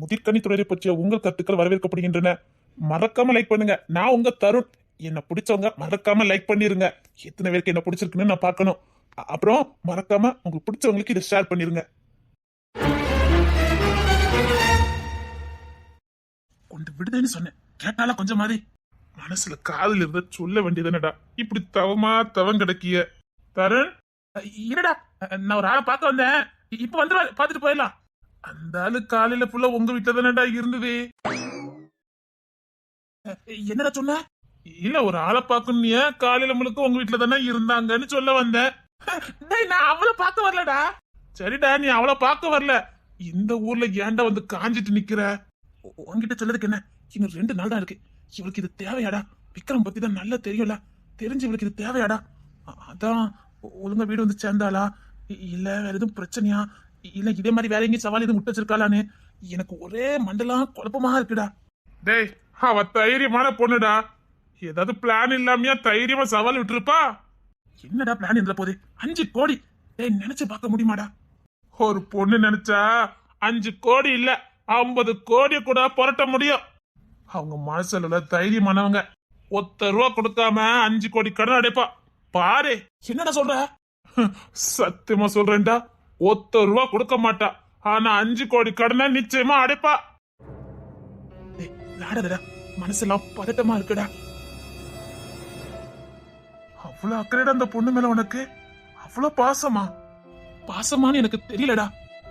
முதிர்கனி துறையை பற்றிய உங்கள் கருத்துக்கள் வரவேற்கப்படுகின்றன. மறக்காம லைக் பண்ணுங்க. நான் உங்க தருண். என்ன பிடிச்சவங்க மறக்காம லைக் பண்ணிருங்க. எத்தனை பேருக்கு என்ன பிடிச்சிருக்குன்னு நான் பார்க்கணும். அப்புறம் மறக்காம உங்களுக்கு பிடிச்சவங்களுக்கு இதை ஷேர் பண்ணிருங்க. கொண்டு விடுதேன்னு சொன்னேன். கேட்டால கொஞ்சம் மாதிரி? மனசுல காதல் இருந்த சொல்ல வேண்டியதுனடா இப்படி தவமா தவம் கிடக்கிய. தருண் என்னடா? நான் ஒரு ஆளை பார்க்க வந்தேன். இப்ப வந்து பாத்துட்டு போயிடலாம். அந்த ஆளு காலையில ஃபுல்லா உங்க வீட்டுல தானடா இருந்தது. என்னடா சொன்ன? இல்ல ஒரு ஆளை பாக்கணும் காலையில முழுக்க உங்க வீட்டுல தானே இருந்தாங்கன்னு சொல்ல வந்தேன் நான் அவளை பார்க்க வரலடா. சரிடா நீ அவளை பார்க்க வரல. இந்த ஊர்ல ஏன்டா வந்து காஞ்சிட்டு நிக்கிற? உன்கிட்ட சொல்லதுக்கு என்ன? இன்னும் ரெண்டு நாள் தான் இருக்கு. இவளுக்கு இது தேவையாடா. விக்ரம் பத்தி தான் நல்லா தெரியும்ல. தெரிஞ்சு இவளுக்கு இது தேவையாடா. அதான் ஒழுங்கா வீடு வந்து சேர்ந்தாளா? இல்ல வேற எதுவும் பிரச்சனையா? இல்ல இதே மாதிரி வேற எங்கேயும் சவால் எதுவும் வச்சிருக்காளான்னு எனக்கு ஒரே மண்டலம் குழப்பமா இருக்குடா. டேய் அவ தைரியமான பொண்ணுடா. ஏதாவது பிளான் இல்லாமையா தைரியமா சவால் விட்டுருப்பா? என்னடா பிளான் இருந்த போது? அஞ்சு கோடி. டேய் நினைச்சு பார்க்க முடியுமாடா? ஒரு பொண்ணு நினைச்சா அஞ்சு கோடி இல்ல ஐம்பது கோடி கூட புரட்ட முடியும். அவங்க மனசுல உள்ள தைரியமானவங்க ஒத்த ரூபா கொடுக்காம அஞ்சு கோடி கடன் அடைப்பா. பாரு. என்னடா சொல்ற? சத்தியமா சொல்றேன்டா. ஒத்த ரூபா கொடுக்க மாட்டா. ஆனா அஞ்சு கோடி கடனை நிச்சயமா அடைப்பா. விளையாடாதடா. மனசெல்லாம் பதட்டமா இருக்குடா. அவ்வளவு அக்கறையடா அந்த பொண்ணு மேல உனக்கு? அவ்வளவு பாசமா? பாசமான்னு எனக்கு தெரியலடா.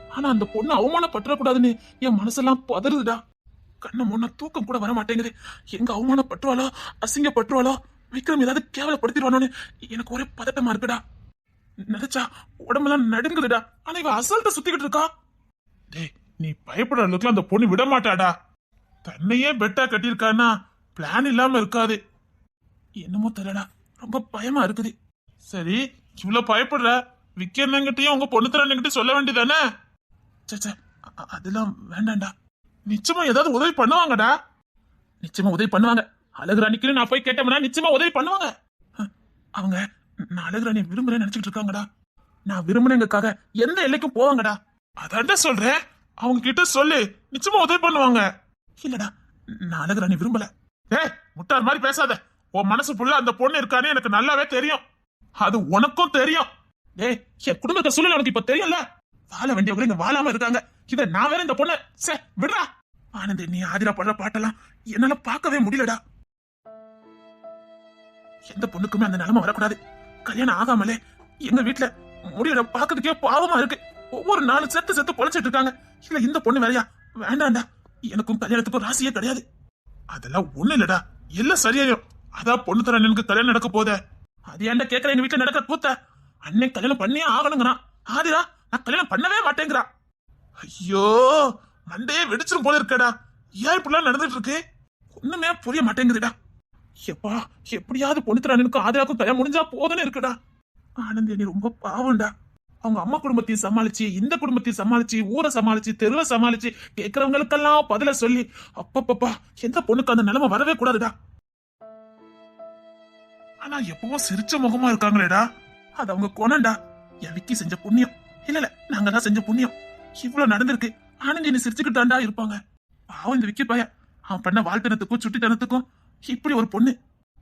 ஆனா அந்த பொண்ணு அவமானப்பட்டுறக்கூடாதுன்னு என் மனசெல்லாம் பதறுதுடா. கண்ண முன்ன தூக்கம் கூட வர மாட்டேங்குது. எங்க அவமானப்பட்டுவாளோ அசிங்கப்பட்டுவாளோ விக்ரம் ஏதாவது கேவலப்படுத்திடுவானோன்னு எனக்கு ஒரே பதட்டமா இருக்குடா. நினைச்சா உடம்பெல்லாம் நடுங்குதுடா. ஆனா இவ அசல்ட்ட சுத்திக்கிட்டு இருக்கா. டேய் நீ பயப்படுற அளவுக்குலாம் அந்த பொண்ணு விட மாட்டாடா. தன்னையே பெட்டா கட்டியிருக்கான்னா பிளான் இல்லாம இருக்காது. என்னமோ தெரியடா ரொம்ப பயமா இருக்குது. சரி இவ்வளவு பயப்படுற. விக்கெண்ணங்கிட்டயும் உங்க பொண்ணு தரங்கிட்டையும் சொல்ல வேண்டியதானே சே அதெல்லாம் வேண்டாம்டா. நிச்சயமா ஏதாவது உதவி பண்ணுவாங்கடா. நிச்சயமா உதவி பண்ணுவாங்க. அழகுராணிக்கு நான் போய் கேட்டோம்னா நிச்சயமா உதவி பண்ணுவாங்க. அவங்க நான் அழகுராணியை விரும்புறேன்னு நினைச்சிட்டு இருக்காங்கடா. நான் விரும்புனேங்கக்காக எந்த எல்லைக்கும் போவாங்கடா. அதான்டா சொல்றேன் அவங்க கிட்ட சொல்லு. நிச்சயமா உதவி பண்ணுவாங்க. இல்லடா நான் அழகுராணி விரும்பல. ஏய் முட்டார் மாதிரி பேசாத. உன் மனசு ஃபுல்லா அந்த பொண்ணு இருக்கான்னு எனக்கு நல்லாவே தெரியும். அது உனக்கும் தெரியும். டேய் என் குடும்பத்தை சூழல் உனக்கு இப்ப தெரியும்ல? வாழ வேண்டியவங்க இங்க வாழாம இருக்காங்க. இத நான் வேற இந்த பொண்ணு சே விடுறா. ஆனந்த் நீ ஆதிரா படுற பாட்டெல்லாம் என்னால பார்க்கவே முடியலடா. எந்த பொண்ணுக்குமே அந்த நிலைமை வரக்கூடாது. கல்யாணம் ஆகாமலே எங்க வீட்டுல முடியோட பாக்குறதுக்கே பாவமா இருக்கு. ஒவ்வொரு நாளும் செத்து செத்து பொழைச்சிட்டு இருக்காங்க. இல்ல இந்த பொண்ணு வேறையா? வேண்டாம்டா எனக்கும் கல்யாணத்துக்கும் ராசியே கிடையாது. அதெல்லாம் ஒண்ணு இல்லடா. எல்லாம் சரியாயிரும். அதான் பொண்ணு தர எனக்கு கல்யாணம் நடக்க போத. அது ஏன்டா கேக்குற? எங்க வீட்டுல நடக்க கூத்த. அண்ணன் கல்யாணம் பண்ணியே ஆகணுங்கிறான். ஆதிரா நான் கல்யாணம் பண்ணவே மாட்டேங்கிறா ஐயோ மண்டையே வெடிச்சிரும் போல இருக்கடா. ஏன் இப்படிலாம் நடந்துட்டு இருக்கு? ஒண்ணுமே புரிய மாட்டேங்குதுடா. எப்பா எப்படியாவது பொண்ணு ஆதராக்கும் ஆதிராக்கும் கல்யாணம் முடிஞ்சா போதுன்னு இருக்குடா. ஆனந்த் நீ ரொம்ப பாவம்டா. அவங்க அம்மா குடும்பத்தையும் சமாளிச்சு இந்த குடும்பத்தையும் சமாளிச்சு ஊரை சமாளிச்சு தெருவை சமாளிச்சு கேட்கறவங்களுக்கெல்லாம் பதில சொல்லி அப்பப்பப்பா எந்த பொண்ணுக்கு அந்த நிலைமை வரவே கூடாதுடா. ஆனா எப்பவும் சிரிச்ச முகமா இருக்காங்களேடா. அது அவங்க குணம்டா. என் விக்கி செஞ்ச புண்ணியம். இல்ல இல்ல நாங்க தான் செஞ்ச புண்ணியம். இவ்வளவு நடந்திருக்கு. ஆனந்தி நீ சிரிச்சுக்கிட்டாண்டா இருப்பாங்க. பாவம் இந்த விக்கி பையன் அவன் பண்ண வாழ்த்தனத்துக்கும் சுட்டித்தனத்துக்கும் இப்படி ஒரு பொண்ணு.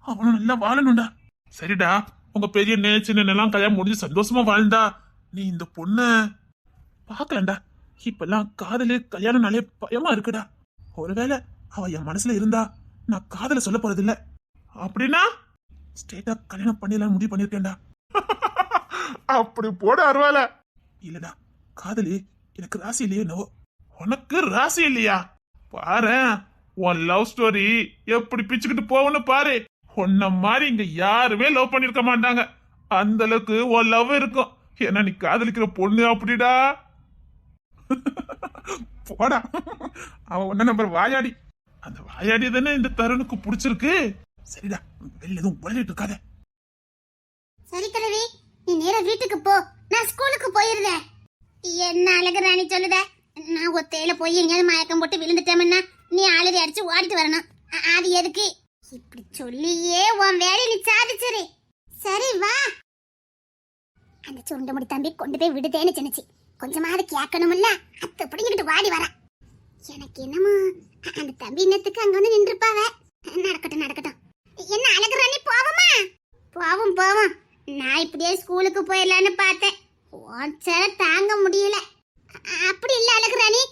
அவனும் நல்லா வாழணும்டா. சரிடா உங்க பெரிய நேச்சின்னு எல்லாம் கல்யாணம் முடிஞ்சு சந்தோஷமா வாழ்ந்தா நீ இந்த பொண்ண பாக்கலண்டா இப்பெல்லாம் காதலு கல்யாணம்னாலே பயமா இருக்குடா. ஒருவேளை அவ என் மனசுல இருந்தா நான் காதல சொல்ல போறது இல்ல அப்படின்னா ஸ்ட்ரெயிட்டா கல்யாணம் பண்ணிடலாம் முடிவு பண்ணிருக்கேன்டா அப்படி போட அருவால இல்லடா காதலி எனக்கு ராசி இல்லையே என்னவோ. உனக்கு ராசி இல்லையா? பாரு உன் லவ் ஸ்டோரி எப்படி பிச்சுக்கிட்டு போகும்னு பாரு. உன்ன மாதிரி இங்க யாருமே லவ் பண்ணிருக்க மாட்டாங்க. அந்த அளவுக்கு உன் லவ் இருக்கும். ஏன்னா நீ காதலிக்கிற பொண்ணு அப்படிடா? போடா. அவன் ஒன்ன நம்பர் வாயாடி. அந்த வாயாடி தானே இந்த தருணுக்கு பிடிச்சிருக்கு. சரிடா வெளில எதுவும் உளறிட்டு இருக்காத. சரி தலைவி நீ நேரா வீட்டுக்கு போ. நான் ஸ்கூலுக்கு போயிருந்தேன். என்ன அழகு ராணி சொல்லுத? நான் ஒத்தையில போய் எங்கேயாவது மயக்கம் போட்டு விழுந்துட்டேன்னா நீ அழுதி அடிச்சு ஓடிட்டு வரணும். அது எதுக்கு? இப்படி சொல்லியே உன் வேலையை நீ சாதிச்சிரு. சரி வா. அந்த சுண்டமுடி தம்பி கொண்டு போய் விடுதேன்னு சொன்னிச்சு. கொஞ்சமாவது கேட்கணும்ல? அத்தை பிடிங்கிட்டு வாடி வர. எனக்கு என்னமோ அந்த தம்பி இன்னத்துக்கு அங்க வந்து நின்றுப்பாவ. நடக்கட்டும் நடக்கட்டும். என்ன அழகுறானே போவோமா? போவோம் போவோம். நான் இப்படியே ஸ்கூலுக்கு போயிடலான்னு பார்த்தேன். ஓச்சர தாங்க முடியல. அப்படி இல்லை அழகு ராணி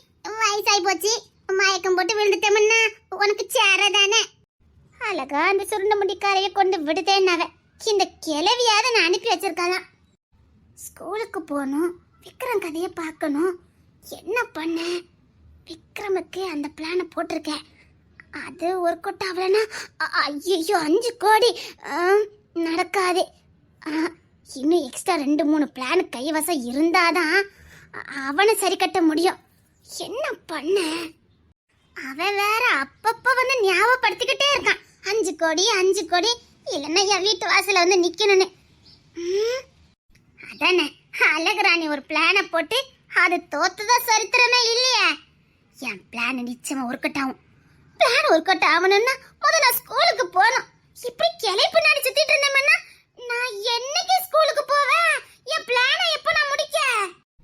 வயசாகி போச்சு. மயக்கம் போட்டு விழுந்துட்டோம்னா உனக்கு சேரதானே அழகா அந்த சுருண்ட முடிக்காரைய கொண்டு விடுதேன்னாவ இந்த கிளவியாவது நான் அனுப்பி வச்சிருக்கலாம். ஸ்கூலுக்கு போகணும் விக்ரம் கதையை பார்க்கணும். என்ன பண்ண? விக்ரமுக்கு அந்த பிளானை போட்டிருக்கேன். அது ஒர்க் அவுட் ஆகலன்னா ஐயோ அஞ்சு கோடி. நடக்காது. ஆ, இன்னும் எக்ஸ்ட்ரா ரெண்டு மூணு பிளான் கைவசம் இருந்தாதான் அவனை சரி கட்ட முடியும். என்ன பண்ண? அவன் வேற அப்பப்ப வந்து ஞாபகப்படுத்திக்கிட்டே இருக்கான். அஞ்சு கோடி அஞ்சு கோடி. இல்லைன்னா என் வீட்டு வாசல்ல வந்து நிக்கணும்னு. ம், அதானே அழகுராணி ஒரு பிளானை போட்டு அது தோத்துதா சரித்திரமே இல்லையே. என் பிளான் நிச்சயமா ஒர்க் அவுட் ஆகும். பிளான் ஒர்க் அவுட் ஆகணும்னா முதல்ல நான் ஸ்கூலுக்கு போகணும் இப்படி கிளை பின்னாடி சுத்திட்டு இருந்தேன்னா நான் என்னைக்கு ஸ்கூலுக்கு போவேன் என் பிளானை எப்ப நான் முடிக்க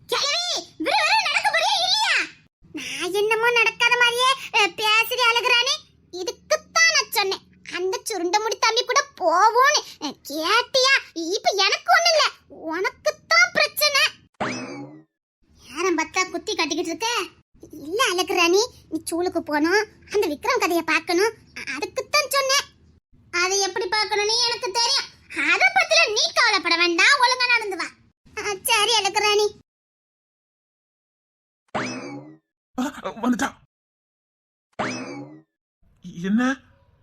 கிளவி விறு விறு நடக்க போறியா இல்லையா நான் என்னமோ நடக்காத மாதிரியே அஹ், பேசுறி அழகுறானே இதுக்குத்தான் நான் சொன்னேன் அந்த சுருண்ட முடி தம்பி கூட போவோன்னு அஹ், கேட்டியா இப்ப எனக்கு ஒண்ணு இல்ல உனக்குத்தான் பிரச்சனை யாரம் பத்தா குத்தி கட்டிக்கிட்டு இருக்க இல்ல அழகுறாணி நீ சூளுக்கு போகணும் அந்த விக்ரம் கதையை பார்க்கணும் அ- அதுக்குத்தான் சொன்னேன் அதை எப்படி பார்க்கணும்னு எனக்கு தெரியும் அத பத்தில நீ கவலைப்பட வேண்டாம் ஒழுங்கா நடந்து வா அஹ், சரி அழகுறாணி வந்துட்டான் என்ன?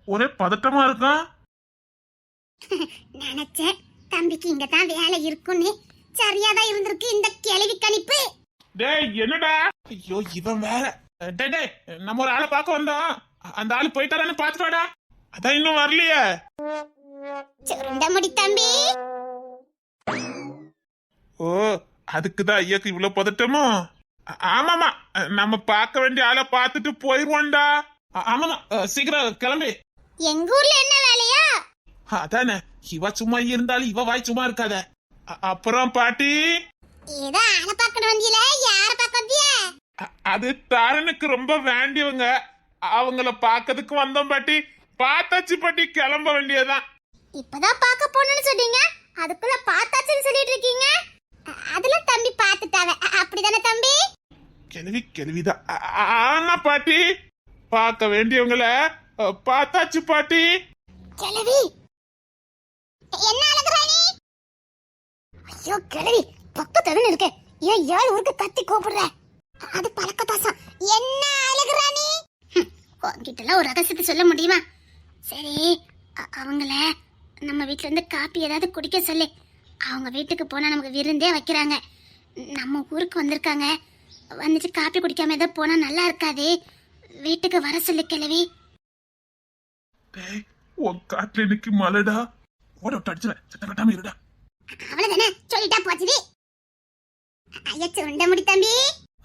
ஒரே பதட்டமா இருக்கான் நினைச்சேன். தம்பிக்கு இங்க தான் வேலை இருக்குன்னு. சரியாதான் இருந்திருக்கு இந்த கேள்வி கணிப்பு. டேய் என்னடா? ஐயோ இவன் வேற. டேய் டேய் நம்ம ஒரு ஆளை பார்க்க வந்தோம். அந்த ஆளு போயிட்டாரான்னு பாத்துட்டு வாடா. அதான் இன்னும் வரலையே. சுருண்ட முடி தம்பி. ஓ அதுக்குதான் ஐயாக்கு இவ்வளவு பதட்டமோ? ஆமாமா நம்ம பார்க்க வேண்டிய ஆளை பார்த்துட்டு போயிருவோம்டா. ஆமாமா சீக்கிரம் கிளம்பி. எங்க ஊர்ல என்ன வேலையா? அதானே. இவ சும்மா இருந்தாலும் இவ வாய் சும்மா இருக்காத. அப்புறம் பாட்டி. ஏதோ ஆளை பார்க்கணும் வந்தியில. யார பார்க்க வந்திய? அது தாரனுக்கு ரொம்ப வேண்டியவங்க. அவங்கள பார்க்கறதுக்கு வந்தோம் பாட்டி. பார்த்தாச்சு பாட்டி கிளம்ப வேண்டியதுதான். இப்பதான் பார்க்க போனேன்னு சொன்னீங்க. அதுக்குள்ள பார்த்தாச்சுன்னு சொல்லிட்டு இருக்கீங்க. அதுல தம்பி பார்த்துட்டாவ. அப்படிதானே தம்பி? ஆ- ஆ- ஆமா பாட்டி. பார்க்க வேண்டியவங்கள பார்த்தாச்சு பாட்டி. கிழவி! என்ன அழகுறாணி ஐயோ கிழவி பக்கத்துல இருக்க. ஏன் ஏழு ஊருக்கு கத்தி கூப்பிடுற? அது பழக்க பாசம். என்ன அழுகுறாணி உங்ககிட்ட ஒரு ரகசியத்தை சொல்ல முடியுமா? சரி அவங்கள நம்ம வீட்ல இருந்து காப்பி ஏதாவது குடிக்க சொல்லு. அவங்க வீட்டுக்கு போனா நமக்கு விருந்தே வைக்கிறாங்க. நம்ம ஊருக்கு வந்திருக்காங்க. வந்துட்டு காப்பி குடிக்காம ஏதோ போனா நல்லா இருக்காது. வீட்டுக்கு வர சொல்லு கிழவி. டேய் உன் காட்டுல இன்னைக்கு மழைடா? ஓட விட்டு அடிச்சுறேன் சத்தம் கட்டாம இருடா. அவ்வளவுதானே? சொல்லிட்டா போச்சுது ஐயா சுருண்ட முடி தம்பி.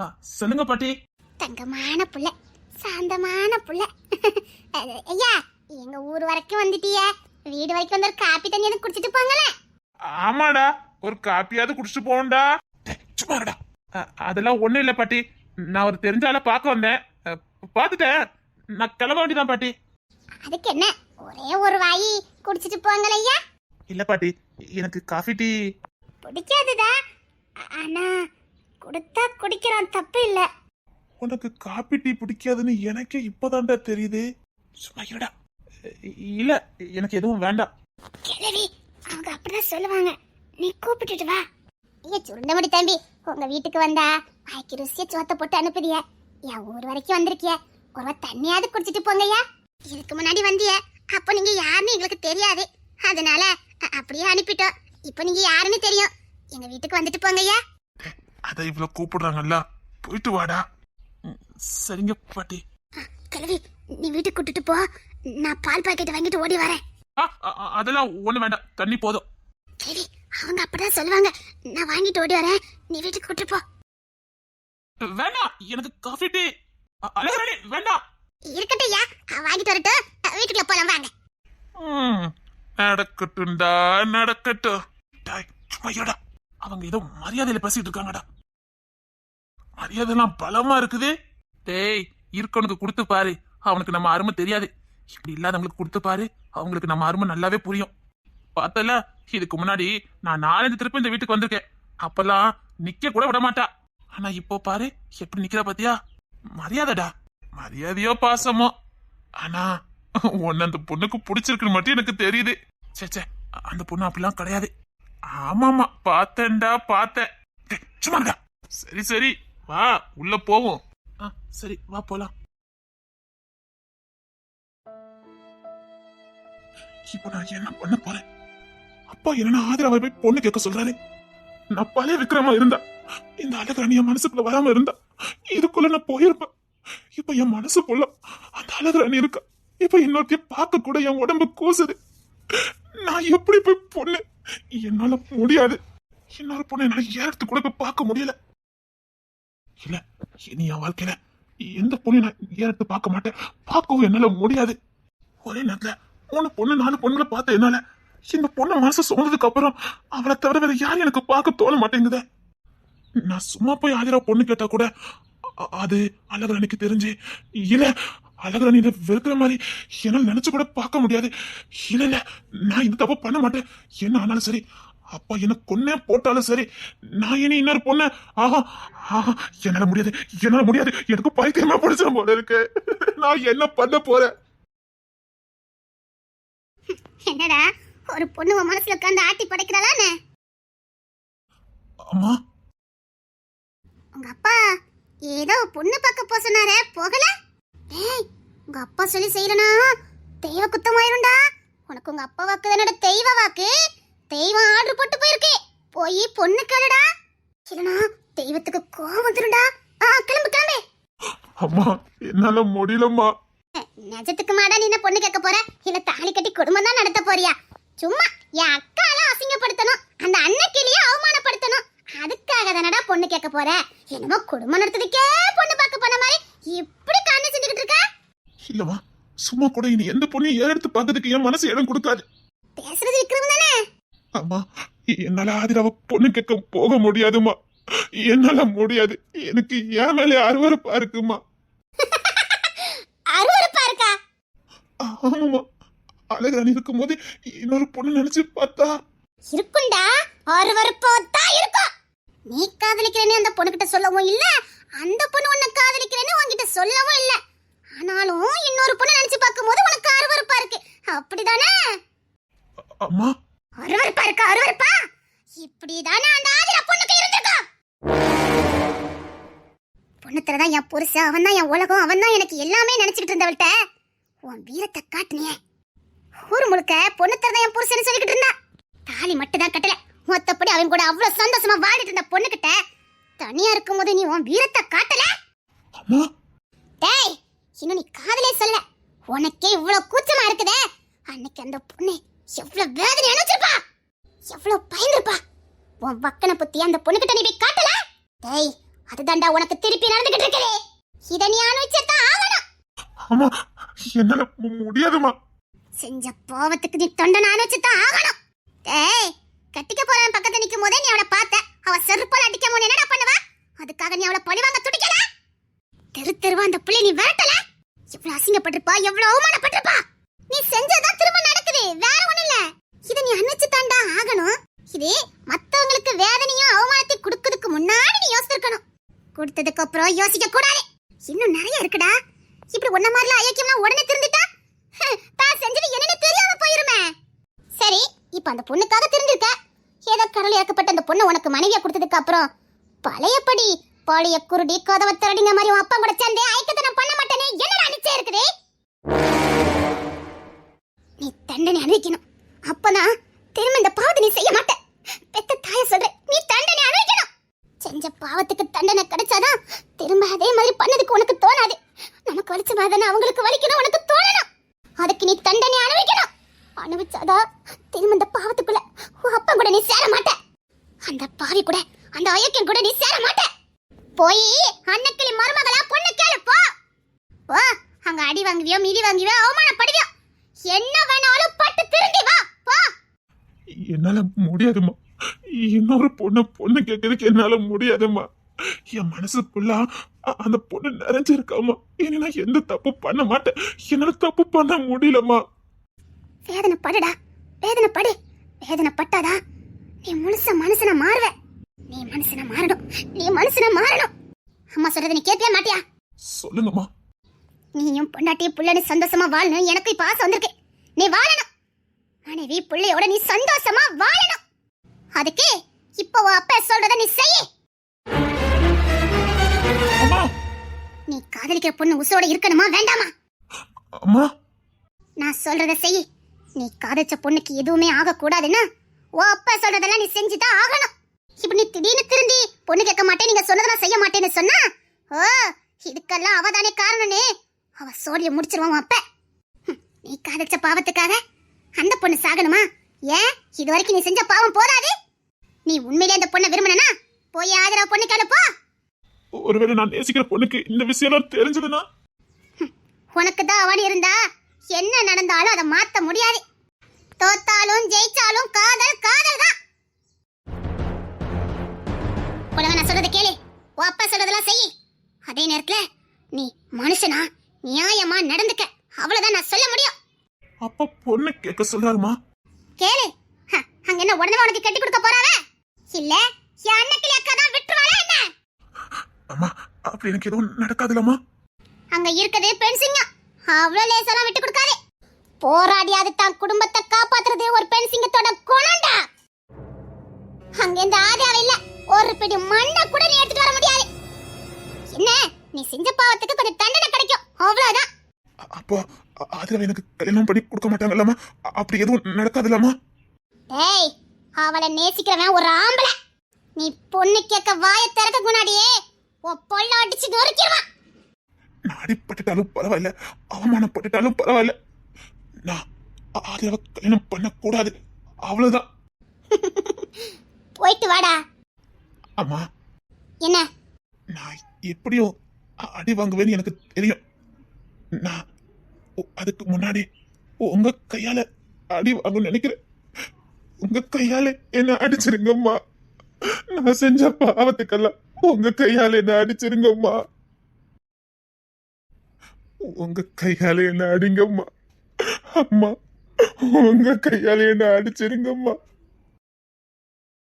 ஆ, சொல்லுங்க பாட்டி. தங்கமான புள்ள. சாந்தமான புள்ள. அது, ஐயா எங்க ஊர் வரைக்கும் வந்துட்டிய. வீடு வரைக்கும் வந்து ஒரு காப்பி தண்ணி எதுவும் குடிச்சிட்டு போங்களே. ஆமாடா ஒரு காப்பியாவது குடிச்சிட்டு போகண்டா சும்மா இருடா. அ, அதெல்லாம் ஒண்ணும் இல்ல பாட்டி. நான் ஒரு தெரிஞ்ச ஆளை பார்க்க வந்தேன். அ, பார்த்துட்டேன் நான் கிளம்ப வேண்டியதான் பாட்டி. அதுக்கு என்ன? ஒரே ஒரு வாய் குடிச்சிட்டு போங்களே ஐயா. இல்ல பாட்டி எனக்கு காஃபி டீ பிடிக்காதுதா ஆனா கொடுத்தா குடிக்கிறான் தப்பு இல்ல. உனக்கு காபி டீ பிடிக்காதுன்னு எனக்கே இப்பதான்டா தெரியுது. சும்மா இருடா. இல்ல எனக்கு எதுவும் வேண்டாம். கிழவி அவங்க அப்படிதான் சொல்லுவாங்க. நீ கூப்பிட்டுட்டு வா. ஐயா சுருண்ட முடி தம்பி. உங்க வீட்டுக்கு வந்தா வாய்க்கு ருசிய சோத்த போட்டு அனுப்புதிய என் ஊர் வரைக்கும் வந்திருக்கிய. ஒரு தண்ணியாவது குடிச்சிட்டு போங்கய்யா. இதுக்கு முன்னாடி வந்திய. அப்ப நீங்க யாருன்னு எங்களுக்கு தெரியாது. அதனால அப்படியே அனுப்பிட்டோம். இப்போ நீங்க யாருன்னு தெரியும். எங்க வீட்டுக்கு வந்துட்டு போங்கய்யா. அத இவ்வளவு கூப்பிடுறாங்கல்ல போயிட்டு வாடா. சரிங்க பாட்டி. கிழவி நீ வீட்டுக்கு கூட்டிட்டு போ. நான் பால் பாக்கெட் வாங்கிட்டு ஓடி வரேன். அதெல்லாம் ஒண்ணு வேண்டாம். தண்ணி போதும். கிழவி அவங்க அப்படிதான் சொல்லுவாங்க. நான் வாங்கிட்டு ஓடி வரேன். நீ வீட்டுக்கு கூட்டிட்டு போ. வேண்டாம் எனக்கு காஃபி டீ அழகராணி வேண்டாம் இருக்கட்டையா வாங்கிட்டு வரட்டும். வீட்டுக்குள்ள போலாம் வாங்க. நடக்கட்டும்டா நடக்கட்டும். டேய், சும்மா இருடா அவங்க ஏதோ மரியாதையில பேசிட்டு இருக்காங்கடா. மரியாதைலாம் பலமா இருக்குது. டேய் இருக்கவனுக்கு கொடுத்து பாரு. அவனுக்கு நம்ம அருமை தெரியாது. இப்படி இல்லாதவங்களுக்கு கொடுத்து பாரு. அவங்களுக்கு நம்ம அருமை நல்லாவே புரியும். பார்த்தல இதுக்கு முன்னாடி நான் நாலஞ்சு திருப்பி இந்த வீட்டுக்கு வந்திருக்கேன். அப்பெல்லாம் நிக்க கூட விட மாட்டா. ஆனா இப்போ பாரு எப்படி நிக்கிற பாத்தியா? மரியாதைடா. மரியாதையோ பாசமோ. ஆனா உன்னை அந்த பொண்ணுக்கு பிடிச்சிருக்குன்னு மட்டும் எனக்கு தெரியுது. சேச்சே அந்த பொண்ணு அப்படிலாம் கிடையாது. ஆமாமா பார்த்தேன்டா பார்த்தேன். சும்மாடா சரி சரி வா உள்ள போவோம். ஆ சரி வா போலாம். இப்போ நான் என்ன பண்ண போறேன்? அப்பா என்ன ஆதரவை போய் பொண்ணு கேட்க சொல்றாரு. நான் பழைய விக்ரமா இருந்தா. இந்த அழகராணி என் மனசுக்குள்ள வராம இருந்தா இதுக்குள்ள நான் போயிருப்பேன். இப்ப என் மனசுக்குள்ள அந்த அழகராணி இருக்கா. இப்ப இன்னொருத்தைய பார்க்க கூட என் உடம்பு கூசுது. நான் எப்படி போய் பொண்ணு என்னால முடியாது. இன்னொரு பொண்ணு என்னால ஏறத்து கூட போய் பார்க்க முடியல. இல்ல இனி என் வாழ்க்கையில எந்த பொண்ணு நான் ஏறத்து பார்க்க மாட்டேன். பார்க்கவும் என்னால முடியாது. ஒரே நேரத்துல மூணு பொண்ணு நாலு பொண்ணுல பார்த்த என்னால இந்த பொண்ணு மனசு சொன்னதுக்கு அப்புறம் அவளை தவிர வேற யாரும் எனக்கு பார்க்க தோண மாட்டேங்குதே. நான் சும்மா போய் ஆதிரா பொண்ணு கேட்டா கூட அது அழகரணிக்கு தெரிஞ்சு இல்ல அழகரணி இதை வெறுக்கிற மாதிரி என்னால நினைச்சு கூட பார்க்க முடியாது. இல்ல இல்ல நான் இந்த தப்பு பண்ண மாட்டேன். என்ன ஆனாலும் சரி அப்பா என்ன கொன்னே போட்டாலும் சரி நான் இனி இன்னொரு பொண்ணு ஆஹா ஆஹா என்னால முடியாது என்னால முடியாது. எனக்கு பைத்தியமா பிடிச்ச போல இருக்கு. நான் என்ன பண்ண போறேன்? என்னடா ஒரு பொண்ணு மனசுல உட்காந்து ஆட்டி படைக்கிறாளானே அம்மா உங்க அப்பா ஏதோ பொண்ணு பார்க்க போ சொன்னாரே போகல? டேய் உங்க அப்பா சொல்லி செய்யலனா தெய்வ குத்தமாயிரும்டா உனக்கு உங்க அப்பா வாக்கு தானடா தெய்வ வாக்கு? தெய்வம் ஆர்டர் போட்டு போயிருக்கு. போய் பொண்ணு கேளுடா. இல்லனா தெய்வத்துக்கு கோவம் வந்துரும்டா. ஆ கிளம்பு கிளம்பு. அம்மா என்னால முடியலம்மா. நிஜத்துக்கு மாடா நீ என்ன பொண்ணு கேட்க போற? இல்ல தாலி கட்டி குடும்பம் தான் நடத்த போறியா? சும்மா என் அக்கால அசிங்கப்படுத்தணும். அந்த அண்ணக்கிளிய அவமானப்படுத்தணும். அதுக்காக தானடா பொண்ணு கேட்க போற? என்னமோ குடும்பம் நடத்துறதுக்கே பொண்ணு பார்க்க போன மாதிரி இப்படி கண்ணு செஞ்சுக்கிட்டு இருக்க? இல்லம்மா சும்மா கூட இனி எந்த பொண்ணையும் ஏறெடுத்து பார்க்கறதுக்கு என் மனசு இடம் கொடுக்காது. பேசுறது விக்ரம் தானே? அம்மா என்னால ஆதிராவ பொண்ணு கேட்க போக முடியாதும்மா. என்னால முடியாது. எனக்கு என் மேலே அருவருப்பா இருக்குமா அருவருப்பா இருக்கா? ஆமாம்மா அழகானி இருக்கும்போது இன்னொரு பொண்ணு நினைச்சு பார்த்தா. இருக்குண்டா? அருவருப்பா தான் இருக்கும். நீ காதலிக்கிறேன்னு அந்த பொண்ணுகிட்ட சொல்லவும் இல்ல. அந்த பொண்ணு உன்னை காதலிக்கிறேன்னு உன்கிட்ட சொல்லவும் இல்ல. ஆனாலும் இன்னொரு பொண்ணு நினைச்சு பார்க்கும்போது உனக்கு அருவருப்பா இருக்கு. அப்படிதானே? அம்மா. அருவருப்பா இருக்கா அருவருப்பா? இப்படிதானே அந்த ஆதிரா பொண்ணுக்கு இருந்திருக்கும் பொண்ணுத்துல தான் என் புருஷன் அவன் தான் என் உலகம் அவன் தான் எனக்கு எல்லாமே நினைச்சுக்கிட்டு இருந்தவள்கிட்ட. உன் வீரத்தை காட்டினியே. ஊர் முழுக்க பொண்ணுத்தர தான் என் புருஷன் சொல்லிக்கிட்டு இருந்தா. தாலி மட்டும் தான் கட்டல. மொத்தப்படி அவன் கூட அவ்வளவு சந்தோஷமா வாடிட்டு இருந்த பொண்ணுகிட்ட தனியா இருக்கும்போது நீ உன் வீரத்தை காட்டல? அம்மா. டேய் இன்னும் நீ காதலே சொல்ல உனக்கே இவ்வளவு கூச்சமா இருக்குதே. அன்னைக்கு அந்த பொண்ணு எவ்வளவு வேதனை அனுப்பிச்சிருப்பா எவ்வளவு பயந்துருப்பா. உன் வக்கன புத்தி அந்த பொண்ணுகிட்ட நீ போய் காட்டல? டேய் அதுதான்டா உனக்கு திருப்பி நடந்துகிட்டு இருக்குது. இத நீ அனுபவிச்சதான் ஆகணும். அம்மா என்னால மு- முடியாதும்மா. செஞ்ச பாவத்துக்கு நீ தொண்டனை அனுபவிச்சுதான் ஆகணும். டேய் கட்டிக்க போறவன் பக்கத்துல நிக்கும் போதே நீ அவளை பார்த்த. அவ செருப்பால் அடிக்க போது என்னடா பண்ணுவ? அதுக்காக நீ அவளை பழிவாங்க துடிக்கல தெரு தெருவா அந்த புள்ளி நீ விரட்டல. எவ்வளவு அசிங்கப்பட்டிருப்பா எவ்வளவு அவமானப்பட்டிருப்பா. நீ செஞ்சதான் திரும்ப நடக்குது வேற ஒண்ணு இல்ல. இத நீ அன்னிச்சு தாண்டா ஆகணும். இது மத்தவங்களுக்கு வேதனையும் அவமானத்தை கொடுக்கறதுக்கு முன்னாடி நீ யோசிச்சிருக்கணும் கொடுத்ததுக்கு அப்புறம் யோசிக்க கூடாது. இன்னும் நிறைய இருக்குடா. இப்படி ஒன்ன மாதிரிலாம் ஐயக்கியமா உடனே திருந்துட்டா? தான் செஞ்சது என்னன்னு தெரியாம போயிருமே. சரி இப்ப அந்த பொண்ணுக்காக தெரிஞ்சிருக்க. ஏதோ கடல் இறக்கப்பட்ட அந்த பொண்ணு உனக்கு மனைவியா கொடுத்ததுக்கு அப்புறம். பழையபடி பழைய குருடி கோதவ திருடிங்க மாதிரி உன் அப்பா கூட சேர்ந்து ஐக்கத்தை நான் பண்ண மாட்டேனே என்னடா நிச்சயம் இருக்குது? நீ தண்டனை அனுபவிக்கணும். அப்பதான் திரும்ப இந்த பாவத்தை நீ செய்ய மாட்டேன் பெத்த தாய சொல்றேன் நீ தண்டனை அனுபவிக்கணும். செஞ்ச பாவத்துக்கு தண்டனை கிடைச்சாதான் திரும்ப அதே மாதிரி பண்ணதுக்கு உனக்கு தோணாது. நமக்கு வலிச்ச மாதிரி அவங்களுக்கு வலிக்கணும் உனக்கு தோணணும். அதுக்கு நீ தண்டனை அனுபவிக்கணும். அனுபவிச்சாதா திரும்ப அந்த பாவத்துக்குள்ள உன் அப்பா கூட நீ சேர மாட்ட. அந்த பாவி கூட அந்த அயோக்கியம் கூட நீ சேர மாட்ட. போய் அன்னக்கிளி மருமகளா பொண்ணு கேளு போ. போ அங்க அடி வாங்குவியோ மிதி வாங்குவியோ அவமானப்படுவியோ. என்ன வேணாலும் பட்டு திரும்பி வா போ. என்னால முடியாதும்மா. இன்னொரு பொண்ணு பொண்ணு கேட்கறதுக்கு என்னால முடியாதும்மா. என் மனசுக்குள்ள அந்த பொண்ணு நிறைஞ்சிருக்காமா இனி நான் எந்த தப்பு பண்ண மாட்டேன். என்னால தப்பு பண்ண முடியலம்மா. வேதனை படுடா வேதனை படு வேதனை பட்டாதா நீ முழுச மனுஷன மாறுவ. நீ மனுஷன மாறணும். நீ மனுஷன மாறணும். அம்மா சொல்றத நீ கேட்கவே மாட்டியா? சொல்லுங்கம்மா. நீயும் பொண்டாட்டி புள்ளனு சந்தோஷமா வாழணும். எனக்கு இப்ப ஆசை வந்திருக்கு. நீ வாழணும். மனைவி புள்ளையோட நீ சந்தோஷமா வாழணும். அதுக்கு இப்போ அப்பா சொல்றத நீ செய்ய நீ காதலிக்கிற பொண்ணு உசோட இருக்கணுமா? வேண்டாமா? அம்மா. நான் சொல்றத செய். நீ காதலிச்ச பொண்ணுக்கு எதுவுமே ஆகக்கூடாதுன்னா உன் அப்பா சொல்றதெல்லாம் நீ செஞ்சுதான் ஆகணும். இப்ப நீ திடீர்னு திருந்தி பொண்ணு கேட்க மாட்டேன் நீங்க சொன்னதெல்லாம் செய்ய மாட்டேன்னு சொன்னா ஓ இதுக்கெல்லாம் அவதானே காரணனே அவ சோழிய முடிச்சிருவான் அப்ப. நீ காதலிச்ச பாவத்துக்காக அந்த பொண்ணு சாகணுமா? ஏன்? இது வரைக்கும் நீ செஞ்ச பாவம் போதாது. நீ உண்மையிலே அந்த பொண்ணை விரும்பினா போய் ஆதரவு பொண்ணு கேளு போ ஒருவேளை நான் நேசிக்கிற பொண்ணுக்கு இந்த விஷயம்லாம் தெரிஞ்சதுன்னா? உனக்கு தான் அவன் இருந்தா என்ன நடந்தாலும் அதை மாத்த முடியாது. தோத்தாலும் ஜெயிச்சாலும் காதல் காதல் தான் உலக நான் சொல்றத கேளு. உன் அப்பா சொல்றதெல்லாம் செய். அதே நேரத்துல நீ மனுஷனா நியாயமா நடந்துக்க. அவ்வளவுதான் நான் சொல்ல முடியும். அப்பா பொண்ணு கேட்க சொல்றாருமா? கேளு. ஹ, அங்க என்ன உடனே உனக்கு கட்டி கொடுக்க போறாவ? இல்ல என் அண்ணக்கிளி அக்கா தான் விட்டுருவாளா என்ன? அம்மா அப்படி எனக்கு எதுவும் நடக்காதுலம்மா. அங்க இருக்கதே பெண் சிங்கம். அவ்வளவு லேசாலாம் விட்டு கொடுக்காதே. போராடி அது தான் குடும்பத்தை காப்பாத்துறது ஒரு பெண் சிங்கத்தோட குணம்டா. அங்க இந்த ஆதியாவ இல்ல ஒரு பிடி மண்ணை கூட நீ எடுத்துட்டு வர முடியாது. என்ன நீ செஞ்ச பாவத்துக்கு கொஞ்சம் தண்டனை கிடைக்கும் அவ்வளவுதான். அப்போ அதுல எனக்கு கல்யாணம் பண்ணி கொடுக்க மாட்டாங்கல்லம்மா அப்படி எதுவும் நடக்காதுலம்மா டேய் அவளை நேசிக்கிறவன் ஒரு ஆம்பளை. நீ பொண்ணு கேட்க வாயை திறக்க முன்னாடியே உன் பொள்ள அடிச்சு நொறுக்கிடுவான். நான் அடிப்பட்டுட்டாலும் பரவாயில்ல அவமானப்பட்டுட்டாலும் பரவாயில்ல. நான் அதுல கல்யாணம் பண்ணக்கூடாது. அவ்வளவுதான். போயிட்டு வாடா. அம்மா. என்ன? நான் எப்படியும் அ- அடி வாங்குவேன்னு எனக்கு தெரியும். நான் அதுக்கு முன்னாடி உங்க கையால அடி வாங்க நினைக்கிறேன். உங்க கையால என்ன அடிச்சிருங்கம்மா. நான் செஞ்ச பாவத்துக்கெல்லாம் உங்க கையால என்ன அடிச்சிருங்கம்மா. உங்க கையால என்ன அடிங்கம்மா அம்மா. உங்க கையால என்ன அடிச்சிருங்கம்மா